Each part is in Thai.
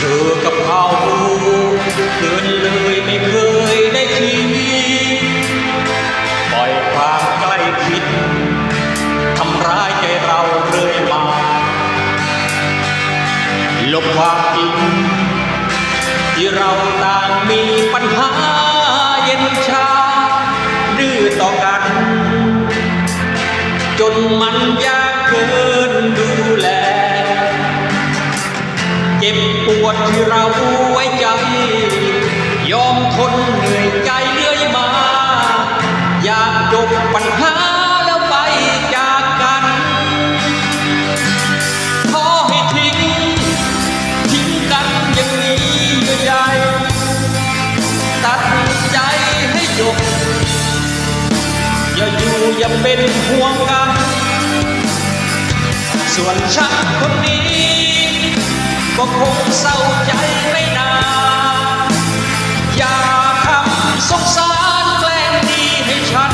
เธอกับเขาเกินเลยไม่เคยได้คิดปล่อยความใกล้คิดทำร้ายใจเราเรื่อยมาลบความจริงที่เราต่างมีปัญหาเย็นชาดื้อต่อกัน จนมัน วดที่เราไว้ใจ ยอมทนเหนื่อยใจเรื่อยมา อยากจบปัญหาแล้วไปจากกันขอให้ทิ้ง ทิ้งกันอย่างนี้เยื่อใยตัดใจให้จบ อย่าอยู่อย่าเป็นห่วงกัน ส่วนฉันคนนี้ ก็คงเศร้าใจไม่นานอย่าทำสงสารแกล้งดีให้ฉัน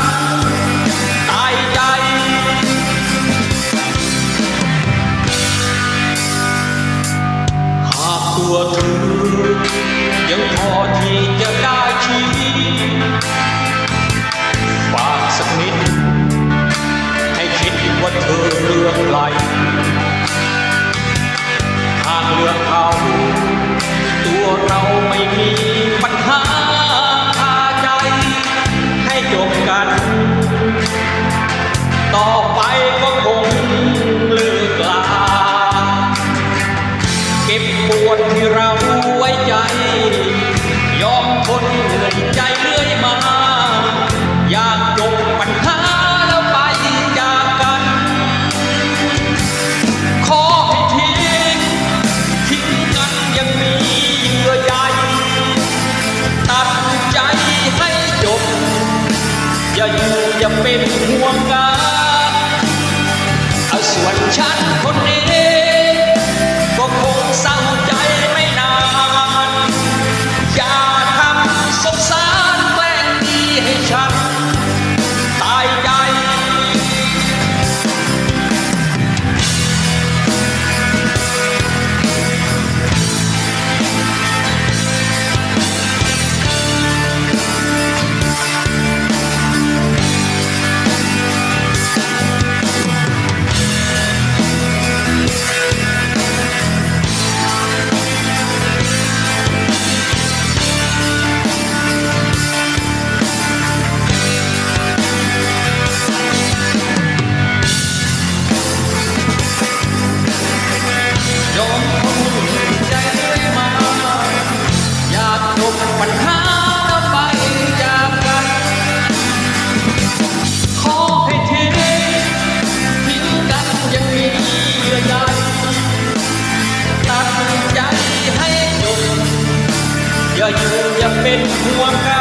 ตายใจ หากตัวเธอยังพอที่ อย่าอยู่อย่าเป็นห่วงกันเอาส่วนฉันคนเดียว เป็นห่วงกัน